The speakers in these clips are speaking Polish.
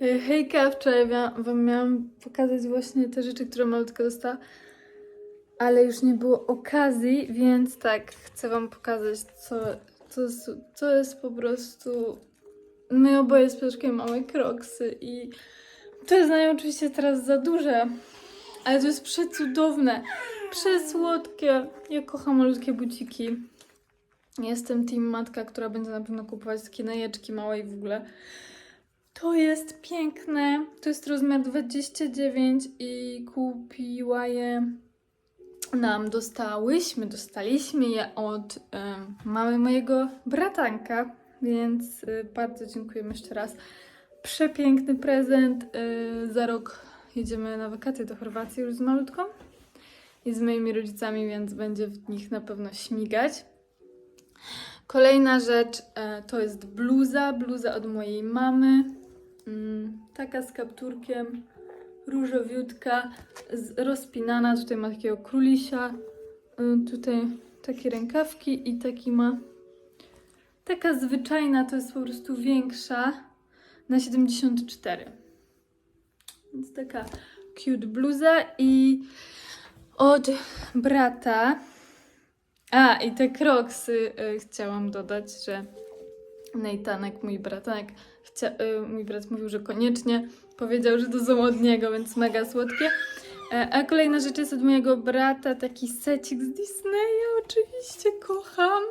E, Hejka, wczoraj mia- wam miałam pokazać właśnie te rzeczy, które malutka dostała, ale już nie było okazji, więc tak, chcę wam pokazać, co, co, co jest po prostu... My oboje z Piotrkiem mamy kroksy i to jest na oczywiście teraz za duże, ale to jest przecudowne, przesłodkie. Ja kocham malutkie buciki. Jestem team matka, która będzie na pewno kupować takie najeczki małe i w ogóle. To jest piękne. To jest rozmiar 29 i kupiła je nam, dostałyśmy, dostaliśmy je od em, mamy mojego bratanka, więc y, bardzo dziękujemy jeszcze raz. Przepiękny prezent. y, za rok jedziemy na wakacje do Chorwacji już z malutką i z moimi rodzicami, więc będzie w nich na pewno śmigać. Kolejna rzecz e, to jest bluza, bluza od mojej mamy. Mm, taka z kapturkiem, różowiutka, rozpinana. Tutaj ma takiego królisia, y, tutaj takie rękawki i taki ma. Taka zwyczajna, to jest po prostu większa na 74. Więc taka cute bluza i od brata. A, i te kroksy y, chciałam dodać, że Nejtanek, mój bratanek, chcia, y, mój brat mówił, że koniecznie powiedział, że to są od niego, więc mega słodkie. E, a kolejna rzecz jest od mojego brata, taki secik z Disneya, oczywiście kocham.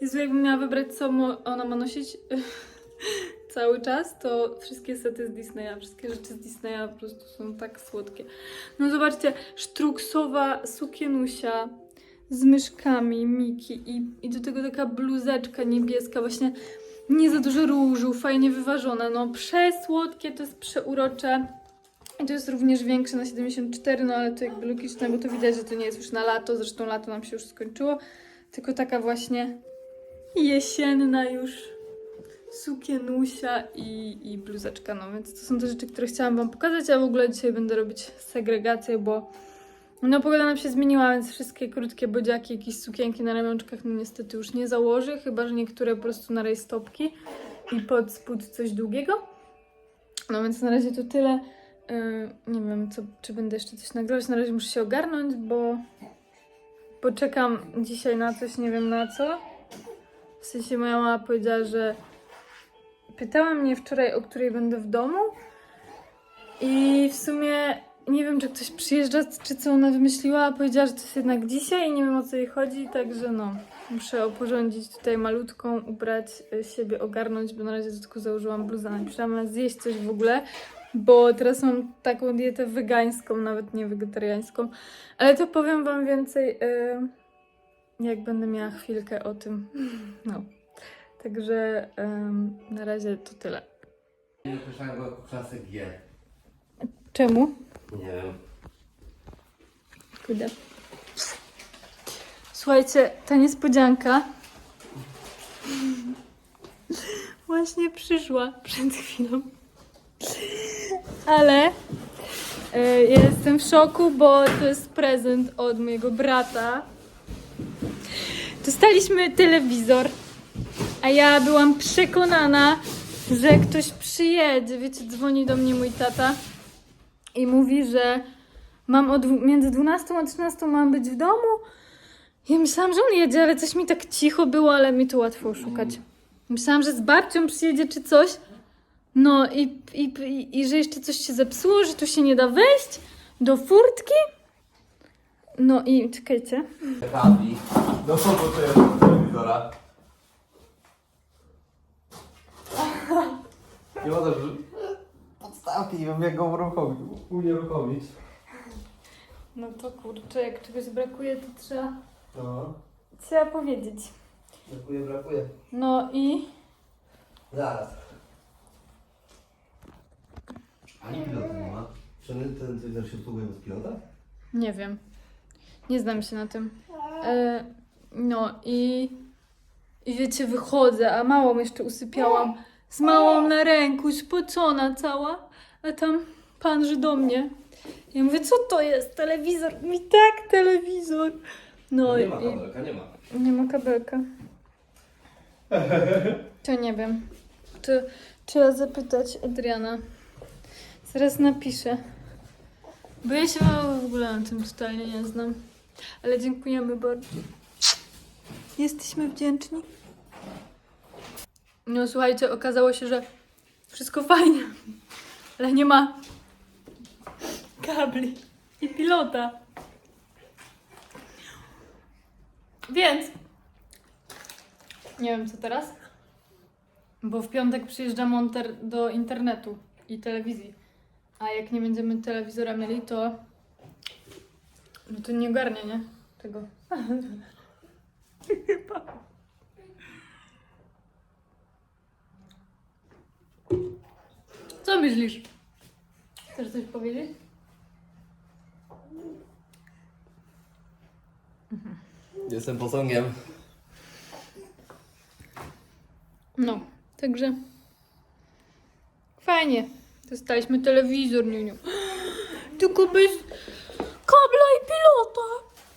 Jezu, jakbym miała wybrać, co ona ma nosić cały czas, to wszystkie sety z Disneya, wszystkie rzeczy z Disneya po prostu są tak słodkie. No zobaczcie, sztruksowa sukienusia z myszkami Miki i, i do tego taka bluzeczka niebieska, właśnie nie za dużo różu, fajnie wyważone, no przesłodkie, to jest przeurocze. I to jest również większe na 74, no ale to jakby logiczne, bo to widać, że to nie jest już na lato, zresztą lato nam się już skończyło, tylko taka właśnie jesienna już sukienusia i, i bluzeczka, no więc to są te rzeczy, które chciałam wam pokazać, a w ogóle dzisiaj będę robić segregację, bo no pogoda nam się zmieniła, więc wszystkie krótkie bodziaki, jakieś sukienki na ramionczkach no niestety już nie założę, chyba, że niektóre po prostu na rajstopki i pod spód coś długiego. No więc na razie to tyle. Yy, nie wiem, co, czy będę jeszcze coś nagrywać. Na razie muszę się ogarnąć, bo poczekam dzisiaj na coś, nie wiem na co. W sensie moja mama powiedziała, że pytała mnie wczoraj, o której będę w domu i w sumie nie wiem, czy ktoś przyjeżdża, czy co ona wymyśliła, powiedziała, że to jest jednak dzisiaj i nie wiem o co jej chodzi, także no, muszę oporządzić tutaj malutką, ubrać y, siebie, ogarnąć, bo na razie tylko założyłam bluzę na piżamę, zjeść coś w ogóle, bo teraz mam taką dietę wegańską, nawet nie wegetariańską, ale to powiem wam więcej, y, jak będę miała chwilkę o tym, no. Także na razie to tyle. Nie określałem go klasę G. Czemu? Nie. Kurde. Słuchajcie, ta niespodzianka właśnie przyszła przed chwilą. Ale e, ja jestem w szoku, bo to jest prezent od mojego brata. Dostaliśmy telewizor, a ja byłam przekonana, że ktoś przyjedzie. Wiecie, dzwoni do mnie mój tata i mówi, że mam od, między 12 a 13 mam być w domu. Ja myślałam, że on jedzie, ale coś mi tak cicho było, ale mi to łatwo oszukać. Myślałam, że z babcią przyjedzie czy coś. No i, i, i, i że jeszcze coś się zepsuło, że tu się nie da wejść do furtki. No i czekajcie. Kapi. No co to jest od telewizora? Nie ma też wiem jak go uruchomić. unieruchomić. No to kurczę, jak czegoś brakuje, to trzeba, No, trzeba powiedzieć. brakuje, brakuje. No i Zaraz. Ani pilota nie ma. Czy ten ten telewizor się obsługuje bez pilota? Nie wiem. Nie znam się na tym. E, no i, i wiecie, wychodzę, a małą jeszcze usypiałam. Z małą na ręku, spocona cała. A tam pan że do mnie. Ja mówię, co to jest? Telewizor? Mi tak, telewizor. No nie ma i kabelka, nie ma. nie ma kabelka. To nie wiem. To, Trzeba zapytać Adriana. Zaraz napiszę. Bo ja się w ogóle na tym totalnie nie znam. Ale dziękujemy bardzo. Jesteśmy wdzięczni. No słuchajcie, okazało się, że wszystko fajnie. Ale nie ma kabli i pilota. Więc nie wiem co teraz. Bo w piątek przyjeżdża monter do internetu i telewizji. A jak nie będziemy telewizora mieli, to. No to nie ogarnia, nie? Tego. Chyba. Co myślisz? Chcesz coś powiedzieć? Jestem posągiem. No, także fajnie. Dostaliśmy telewizor, niuniu. Tylko bez kabla i pilota.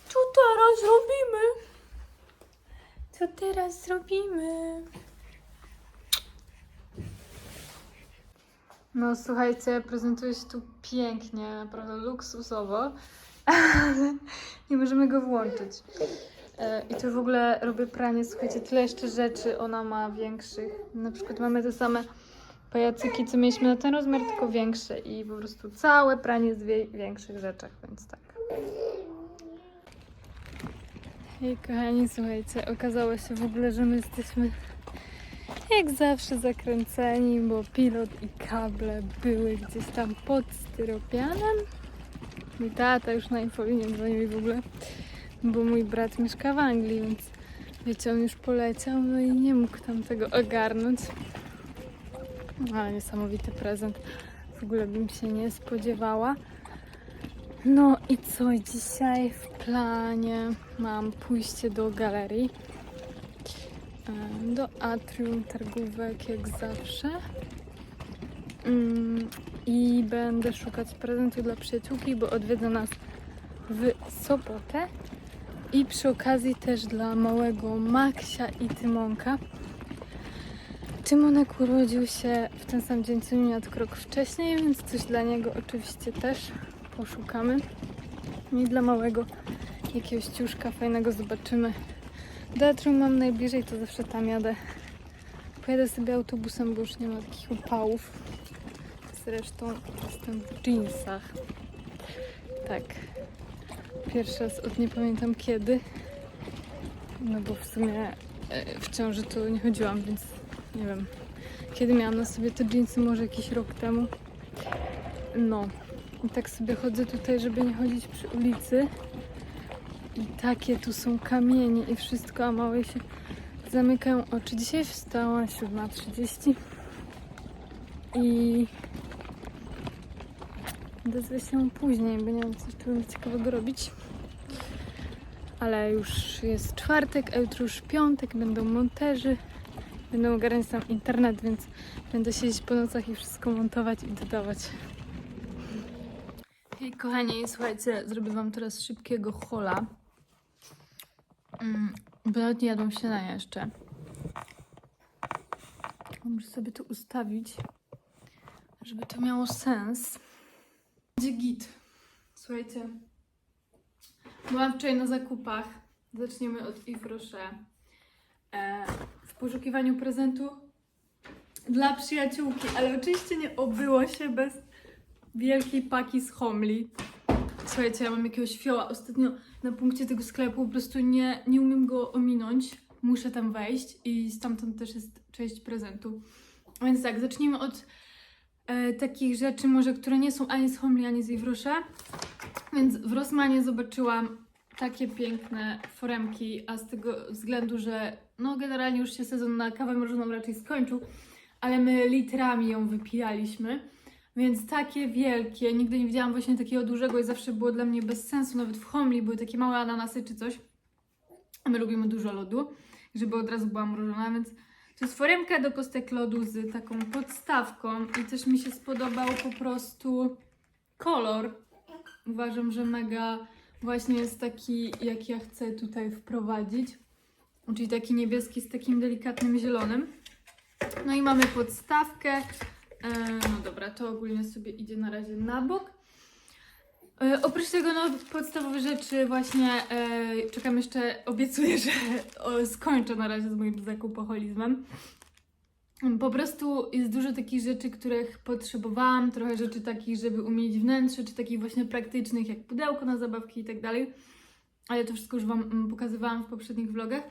Co teraz zrobimy? Co teraz zrobimy? No słuchajcie, prezentuje się tu pięknie, naprawdę luksusowo, nie możemy go włączyć. E, I tu w ogóle robię pranie, słuchajcie, tyle jeszcze rzeczy ona ma większych. Na przykład mamy te same pajacyki, co mieliśmy na ten rozmiar, tylko większe i po prostu całe pranie z większych rzeczach, więc tak. Hej kochani, słuchajcie, okazało się w ogóle, że my jesteśmy jak zawsze zakręceni, bo pilot i kable były gdzieś tam pod styropianem. Mój tata już na info nie dzwonił i w ogóle bo mój brat mieszka w Anglii, więc wiecie, on już poleciał, no i nie mógł tam tego ogarnąć. Ale niesamowity prezent. W ogóle bym się nie spodziewała. No i co dzisiaj w planie? Mam pójście do galerii. Do atrium targówek, jak zawsze. Mm, I będę szukać prezentu dla przyjaciółki, bo odwiedza nas w sobotę. I przy okazji też dla małego Maksia i Tymonka. Tymonek urodził się w ten sam dzień co Niunia, tylko rok wcześniej, więc coś dla niego oczywiście też poszukamy. I dla małego jakiegoś ciuszka fajnego zobaczymy. Do mam najbliżej, to zawsze tam jadę. Pojadę sobie autobusem, bo już nie ma takich upałów. Zresztą jestem w jeansach. Tak. Pierwszy raz od nie pamiętam kiedy. No bo w sumie e, w ciąży to nie chodziłam, więc nie wiem. Kiedy miałam na sobie te jeansy, może jakiś rok temu. No. I tak sobie chodzę tutaj, żeby nie chodzić przy ulicy. I takie tu są kamienie i wszystko, a małe się zamykają oczy. Dzisiaj wstałam 7.30 i Odezwę się później, bo nie wiem, coś tu ciekawego robić. Ale już jest czwartek, a jutro już piątek, będą monterzy, będą ogarniać tam internet, więc będę siedzieć po nocach i wszystko montować i dodawać. Hej kochani, słuchajcie, zrobię wam teraz szybkiego hola. Mm, bo nawet nie jadłam jeszcze. Muszę sobie to ustawić, żeby to miało sens. Będzie git. Słuchajcie. Byłam wczoraj na zakupach. Zaczniemy od Yves Rocher. E, w poszukiwaniu prezentu dla przyjaciółki, ale oczywiście nie obyło się bez wielkiej paki z Homli. Słuchajcie, ja mam jakiegoś fioła. Ostatnio na punkcie tego sklepu po prostu nie, nie umiem go ominąć. Muszę tam wejść i stamtąd też jest część prezentu. Więc tak, zacznijmy od e, takich rzeczy może, które nie są ani z Homli, ani z Rocher. Więc w Rossmanie zobaczyłam takie piękne foremki, a z tego względu, że no generalnie już się sezon na kawę mrożoną raczej skończył, ale my litrami ją wypijaliśmy. Więc takie wielkie, nigdy nie widziałam właśnie takiego dużego i zawsze było dla mnie bez sensu, nawet w Homli były takie małe ananasy czy coś. A my lubimy dużo lodu, żeby od razu była mrożona, więc to jest foremka do kostek lodu z taką podstawką i też mi się spodobał po prostu kolor. Uważam, że mega właśnie jest taki, jak ja chcę tutaj wprowadzić. Czyli taki niebieski z takim delikatnym zielonym. No i mamy podstawkę. E, no dobra, to ogólnie sobie idzie na razie na bok. E, oprócz tego, no, podstawowe rzeczy właśnie e, czekam jeszcze, obiecuję, że o, skończę na razie z moim zakupoholizmem. Po prostu jest dużo takich rzeczy, których potrzebowałam, trochę rzeczy takich, żeby umieć wnętrze, czy takich właśnie praktycznych, jak pudełko na zabawki i tak dalej. Ale to wszystko już Wam mm, pokazywałam w poprzednich vlogach.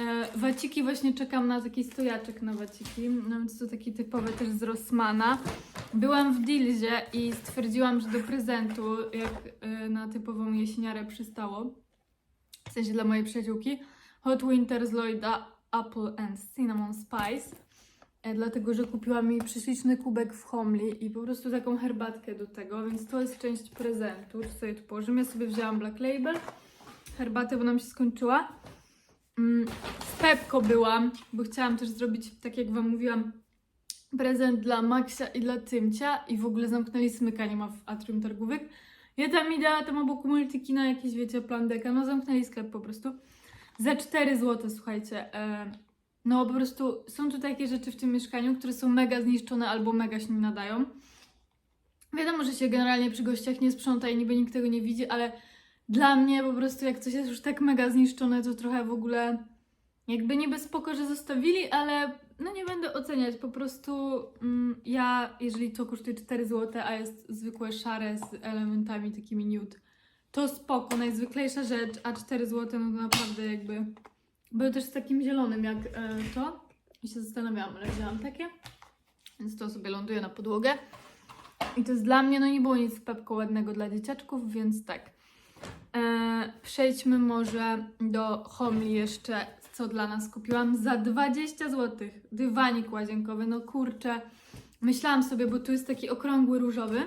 E, waciki właśnie czekam na taki stojaczek na waciki, no więc to taki typowy też z Rossmana. Byłam w Dilzie i stwierdziłam, że do prezentu, jak e, na typową jesieniarę przystało, w sensie dla mojej przyjaciółki, Hot Winter z Lloyda Apple and Cinnamon Spice. E, dlatego, że kupiłam jej prześliczny kubek w Homli i po prostu taką herbatkę do tego, więc to jest część prezentu. Czy sobie tu położymy? Ja sobie wzięłam Black Label, herbatę, bo nam się skończyła. Mm, W Pepko byłam, bo chciałam też zrobić, tak jak Wam mówiłam, prezent dla Maxia i dla Tymcia i w ogóle zamknęli smyka, nie ma w atrium targówek. Ja tam idę, tam obok multikina jakieś, wiecie, plandeka, no zamknęli sklep po prostu. Za 4 zł, słuchajcie. E, no po prostu są tu takie rzeczy w tym mieszkaniu, które są mega zniszczone albo mega się nie nadają. Wiadomo, że się generalnie przy gościach nie sprząta i niby nikt tego nie widzi, ale dla mnie po prostu jak coś jest już tak mega zniszczone, to trochę w ogóle jakby niby spoko, że zostawili, ale no nie będę oceniać. Po prostu mm, ja, jeżeli to kosztuje 4 zł, a jest zwykłe szare z elementami takimi nude, to spoko, najzwyklejsza rzecz, a 4 zł no to naprawdę jakby... Były też z takim zielonym jak e, to i się zastanawiałam, ale wzięłam takie, więc to sobie ląduje na podłogę. I to jest dla mnie, no nie było nic pepko ładnego dla dzieciaczków, więc tak. E, przejdźmy może do Homli jeszcze, co dla nas kupiłam za 20 zł. Dywanik łazienkowy, no kurczę. Myślałam sobie, bo tu jest taki okrągły różowy,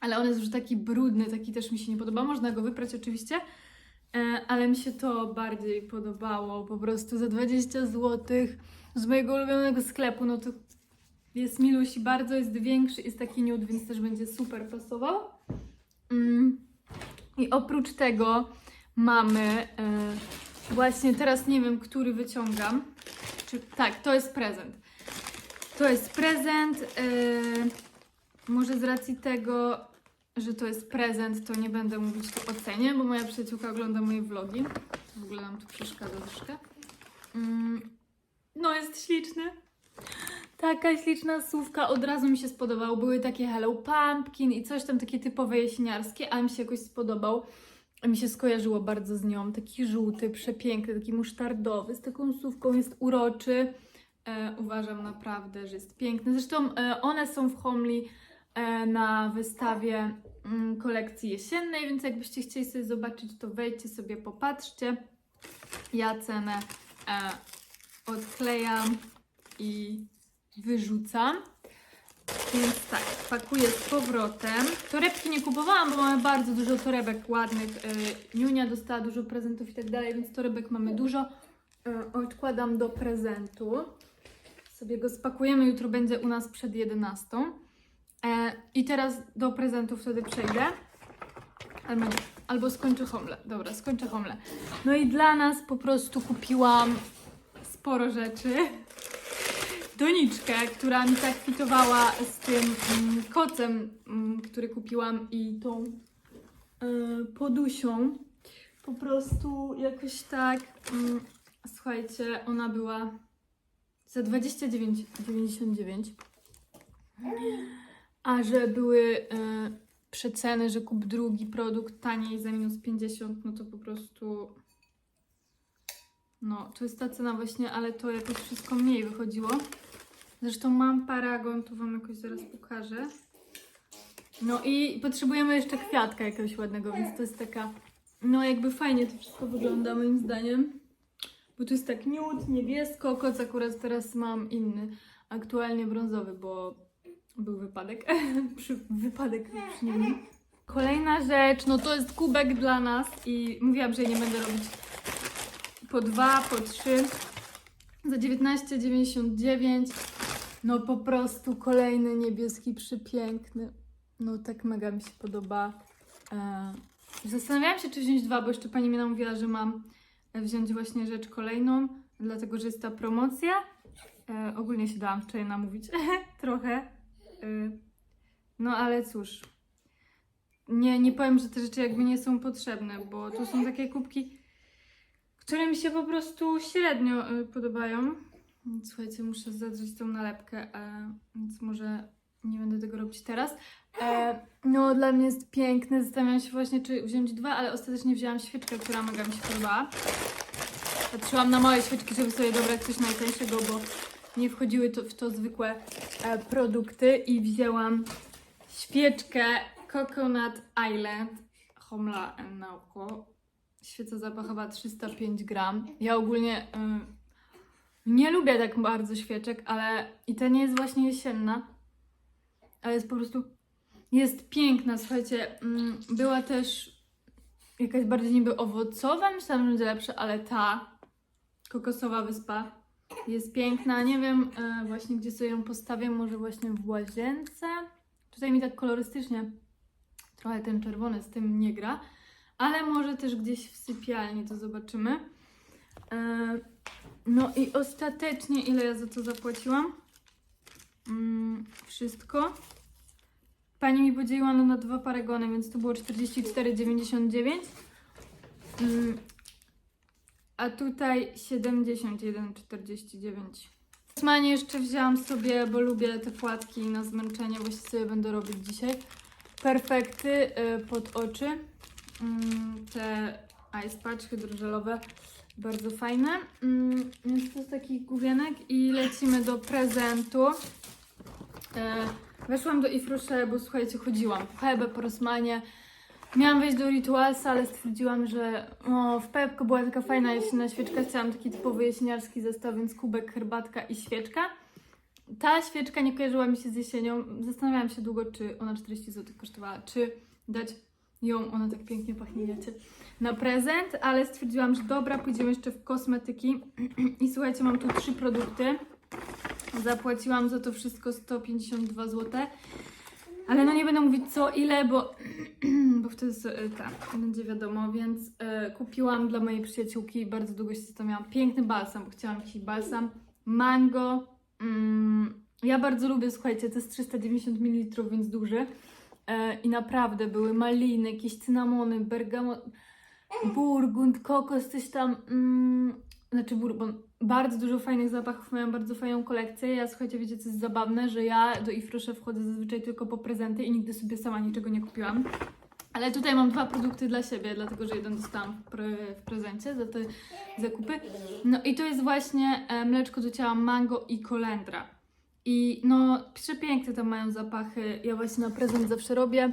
ale on jest już taki brudny, taki też mi się nie podoba. Można go wyprać oczywiście, e, ale mi się to bardziej podobało. Po prostu za 20 zł z mojego ulubionego sklepu, no to jest milusi bardzo, jest większy, jest taki nude, więc też będzie super pasował. Mm. I oprócz tego mamy e, właśnie teraz nie wiem, który wyciągam. Czy, tak, to jest prezent. To jest prezent. e, może z racji tego, że to jest prezent, to nie będę mówić tu o cenie, bo moja przyjaciółka ogląda moje vlogi. W ogóle nam tu przeszkadza troszkę. Mm, no, jest śliczny. Taka śliczna słówka, od razu mi się spodobał. Były takie Hello Pumpkin i coś tam takie typowe jesieniarskie, a mi się jakoś spodobał. Mi się skojarzyło bardzo z nią. Taki żółty, przepiękny, taki musztardowy, z taką słówką, jest uroczy. E, uważam naprawdę, że jest piękny. Zresztą e, one są w Homli e, na wystawie mm, kolekcji jesiennej, więc jakbyście chcieli sobie zobaczyć, to wejdźcie sobie, popatrzcie. Ja cenę e, odklejam i wyrzucam. Więc tak, pakuję z powrotem. Torebki nie kupowałam, bo mamy bardzo dużo torebek ładnych. Yy, Niunia dostała dużo prezentów i tak dalej, więc torebek mamy dużo. Yy, odkładam do prezentu. Sobie go spakujemy, jutro będzie u nas przed 11. E, I teraz do prezentu wtedy przejdę. Albo, albo skończę homle. Dobra, skończę homle. No i dla nas po prostu kupiłam sporo rzeczy doniczkę, która mi tak fitowała z tym mm, kocem, mm, który kupiłam i tą y, podusią. Po prostu jakoś tak, mm, słuchajcie, ona była za 29,99. A że były y, przeceny, że kup drugi produkt taniej za minus 50, no to po prostu no, to jest ta cena właśnie, ale to jakoś wszystko mniej wychodziło. Zresztą mam paragon, to Wam jakoś zaraz pokażę. No i potrzebujemy jeszcze kwiatka jakiegoś ładnego, więc to jest taka, no jakby fajnie to wszystko wygląda moim zdaniem. Bo tu jest tak nude, niebiesko, koc akurat teraz mam inny, aktualnie brązowy, bo był wypadek, przy, wypadek przy nim. Kolejna rzecz, no to jest kubek dla nas i mówiłam, że nie będę robić po dwa, po trzy. Za 19,99. No po prostu kolejny niebieski, przepiękny. No tak mega mi się podoba. E, Zastanawiałam się, czy wziąć dwa, bo jeszcze pani mi namówiła, że mam wziąć właśnie rzecz kolejną, dlatego że jest ta promocja. E, ogólnie się dałam wczoraj namówić. Trochę. E, no ale cóż. Nie, nie powiem, że te rzeczy jakby nie są potrzebne, bo tu są takie kubki, które mi się po prostu średnio e, podobają. Słuchajcie, muszę zadrzeć tą nalepkę, e, więc może nie będę tego robić teraz. E, no, dla mnie jest piękne. Zastanawiam się właśnie, czy wziąć dwa, ale ostatecznie wzięłam świeczkę, która mega mi się podobała. Patrzyłam na małe świeczki, żeby sobie dobrać coś najtańszego, bo nie wchodziły to, w to zwykłe e, produkty i wzięłam świeczkę Coconut Island Homla Nauko. Świeca zapachowa 305 gram. Ja ogólnie y, nie lubię tak bardzo świeczek, ale i ta nie jest właśnie jesienna, ale jest po prostu jest piękna, słuchajcie. Mm, była też jakaś bardziej niby owocowa, myślałam, że będzie lepsza, ale ta kokosowa wyspa jest piękna. Nie wiem e, właśnie, gdzie sobie ją postawię, może właśnie w łazience. Tutaj mi tak kolorystycznie trochę ten czerwony z tym nie gra, ale może też gdzieś w sypialni to zobaczymy. No i ostatecznie, ile ja za to zapłaciłam? Mm, wszystko. Pani mi podzieliła no na dwa paragony, więc to było 44,99. Mm, a tutaj 71,49. W Tasmanie jeszcze wzięłam sobie, bo lubię te płatki na zmęczenie, właśnie sobie będę robić dzisiaj. Perfekty y, pod oczy. Mm, te ice patch hydrożelowe, bardzo fajne. Mm, więc to jest taki główienek i lecimy do prezentu. E, Weszłam do Ifrusze, bo słuchajcie, chodziłam po Hebe, po Rosmanie. Miałam wejść do Ritualsa, ale stwierdziłam, że o, w Pepko była taka fajna jesienna świeczka. Chciałam taki typowy jesieniarski zestaw, więc kubek, herbatka i świeczka. Ta świeczka nie kojarzyła mi się z jesienią. Zastanawiałam się długo, czy ona 40 zł kosztowała, czy dać ją, ona tak pięknie pachnie, wiecie, na prezent, ale stwierdziłam, że dobra, pójdziemy jeszcze w kosmetyki. I słuchajcie, mam tu trzy produkty. Zapłaciłam za to wszystko 152 zł. Ale no nie będę mówić co, ile, bo, bo wtedy tak, będzie wiadomo, więc e, kupiłam dla mojej przyjaciółki, bardzo długo się zastanawiałam, piękny balsam, bo chciałam jakiś balsam, mango, mm, ja bardzo lubię, słuchajcie, to jest 390 ml, więc duży i naprawdę były maliny, jakieś cynamony, bergamot, burgund, kokos, coś tam, mm, znaczy bourbon, bardzo dużo fajnych zapachów, mają bardzo fajną kolekcję. Ja słuchajcie, wiecie co jest zabawne, że ja do Ifrusze wchodzę zazwyczaj tylko po prezenty i nigdy sobie sama niczego nie kupiłam. Ale tutaj mam dwa produkty dla siebie, dlatego że jeden dostałam w, w prezencie za te zakupy. No i to jest właśnie e, mleczko do ciała mango i kolendra. I no, przepiękne tam mają zapachy. Ja właśnie na prezent zawsze robię,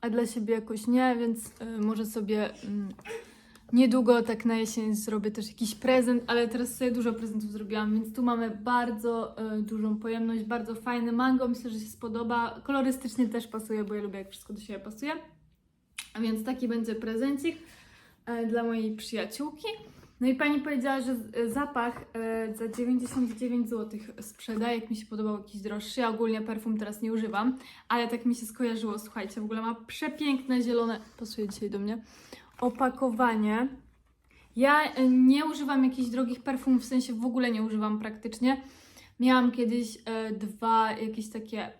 a dla siebie jakoś nie, więc e, może sobie mm, Niedługo, tak na jesień, zrobię też jakiś prezent, ale teraz sobie dużo prezentów zrobiłam, więc tu mamy bardzo e, dużą pojemność, bardzo fajny mango, myślę, że się spodoba. Kolorystycznie też pasuje, bo ja lubię, jak wszystko do siebie pasuje. A więc taki będzie prezencik e, dla mojej przyjaciółki. No i pani powiedziała, że e, zapach e, za 99 zł sprzeda, jak mi się podobał jakiś droższy. Ja ogólnie perfum teraz nie używam, ale tak mi się skojarzyło, słuchajcie, w ogóle ma przepiękne zielone, pasuje dzisiaj do mnie, opakowanie. Ja e, nie używam jakichś drogich perfumów, w sensie w ogóle nie używam praktycznie. Miałam kiedyś dwa jakieś takie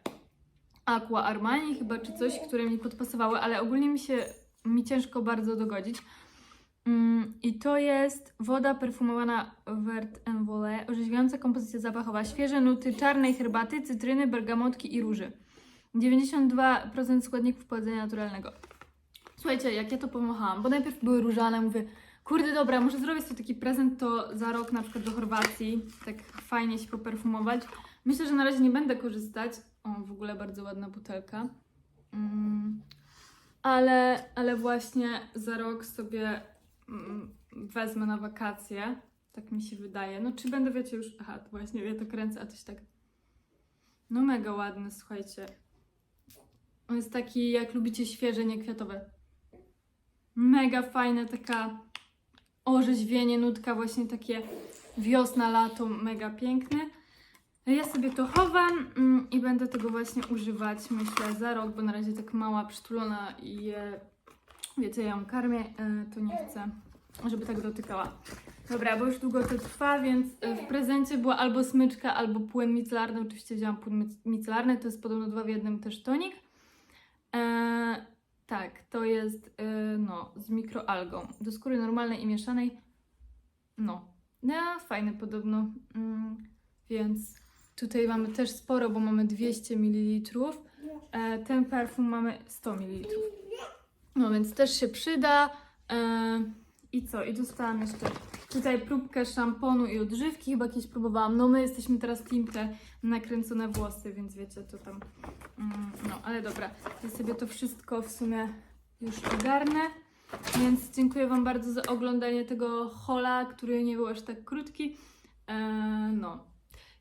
Aqua Armani chyba, czy coś, które mi podpasowały, ale ogólnie mi się, mi ciężko bardzo dogodzić. Mm, I to jest woda perfumowana Vert en Volée, orzeźwiająca kompozycja zapachowa, świeże nuty czarnej herbaty, cytryny, bergamotki i róży. 92% składników pochodzenia naturalnego. Słuchajcie, jak ja to pomachałam, bo najpierw były różane, mówię, kurde dobra, może zrobię sobie taki prezent, to za rok na przykład do Chorwacji, tak fajnie się poperfumować. Myślę, że na razie nie będę korzystać. O, w ogóle bardzo ładna butelka. Mm, ale, ale właśnie za rok sobie wezmę na wakacje. Tak mi się wydaje. No czy będę, wiecie, już... Aha, to właśnie ja to kręcę, a coś tak... No mega ładny, słuchajcie. On jest taki, jak lubicie świeże, nie kwiatowe. Mega fajna taka orzeźwienie, nutka właśnie takie wiosna, lato, mega piękny. Ja sobie to chowam mm, i będę tego właśnie używać, myślę, za rok, bo na razie tak mała, przytulona i e, wiecie, ja ją karmię, e, to nie chcę, żeby tak dotykała. Dobra, bo już długo to trwa, więc e, w prezencie była albo smyczka, albo płyn micelarny. Oczywiście wzięłam płyn mic- micelarny, to jest podobno dwa w jednym też tonik. E, tak, to jest e, no, z mikroalgą. Do skóry normalnej i mieszanej. No, no fajny podobno. Mm, więc tutaj mamy też sporo, bo mamy 200 ml. Ten perfum mamy 100 ml. No więc też się przyda. E, I co? I dostałam jeszcze tutaj próbkę szamponu i odżywki. Chyba kiedyś próbowałam. No my jesteśmy teraz team te nakręcone włosy, więc wiecie, to tam... Mm, no, ale dobra. Ja sobie to wszystko w sumie już ogarnę. Więc dziękuję Wam bardzo za oglądanie tego hola, który nie był aż tak krótki. E, no.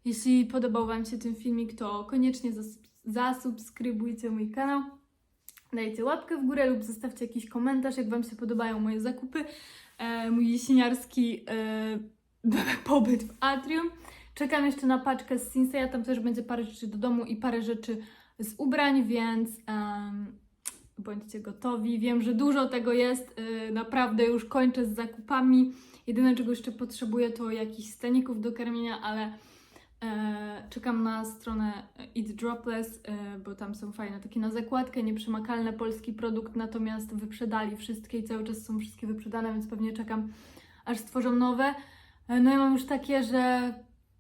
Jeśli podobał Wam się ten filmik, to koniecznie zas- zasubskrybujcie mój kanał. Dajcie łapkę w górę lub zostawcie jakiś komentarz, jak Wam się podobają moje zakupy. E, mój jesieniarski e, pobyt w Atrium. Czekam jeszcze na paczkę z Sinseya, tam też będzie parę rzeczy do domu i parę rzeczy z ubrań, więc bądźcie gotowi. Wiem, że dużo tego jest, y, naprawdę już kończę z zakupami. Jedyne, czego jeszcze potrzebuję, to jakichś staników do karmienia, ale e, czekam na stronę Eat Dropless, e, bo tam są fajne takie na zakładkę, nieprzemakalny polski produkt, natomiast wyprzedali wszystkie i cały czas są wszystkie wyprzedane, więc pewnie czekam, aż stworzą nowe. E, no ja mam już takie, że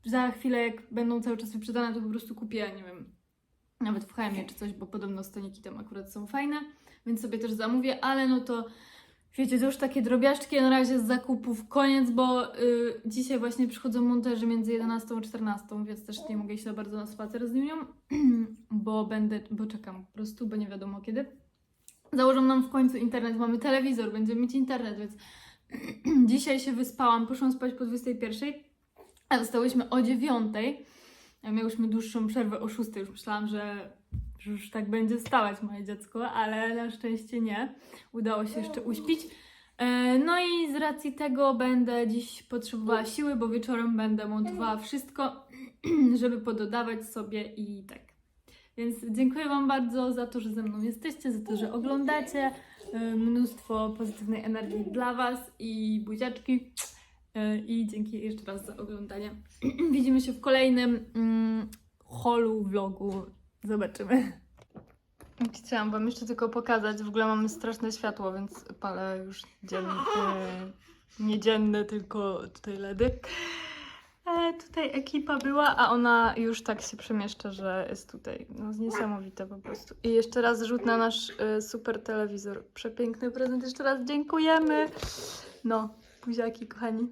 za chwilę, jak będą cały czas wyprzedane, to po prostu kupię, nie wiem, nawet w HM czy coś, bo podobno staniki tam akurat są fajne, więc sobie też zamówię, ale no to wiecie, to już takie drobiażdżki na razie z zakupów, koniec, bo y, dzisiaj właśnie przychodzą monterzy między 11 a 14, więc też nie mogę iść za bardzo na spacer z nimi, bo będę, bo czekam po prostu, bo nie wiadomo kiedy. Założą nam w końcu internet, mamy telewizor, będziemy mieć internet, więc dzisiaj się wyspałam, poszłam spać po 21, a zostałyśmy o 9. A Miałyśmy dłuższą przerwę o 6. Już myślałam, że już tak będzie wstawać moje dziecko, ale na szczęście nie. Udało się jeszcze uśpić. E, No i z racji tego będę dziś potrzebowała siły, bo wieczorem będę montowała wszystko, żeby pododawać sobie i tak. Więc dziękuję Wam bardzo za to, że ze mną jesteście, za to, że oglądacie. E, Mnóstwo pozytywnej energii dla Was i buziaczki. E, I dzięki jeszcze raz za oglądanie. Widzimy się w kolejnym mm, holu vlogu. Zobaczymy. Chciałam Wam jeszcze tylko pokazać. W ogóle mamy straszne światło, więc palę już dzienne, nie dzienne, tylko tutaj LEDy. Ale tutaj ekipa była, a ona już tak się przemieszcza, że jest tutaj. No niesamowite po prostu. I jeszcze raz rzut na nasz y, super telewizor. Przepiękny prezent. Jeszcze raz dziękujemy. No, buziaki kochani.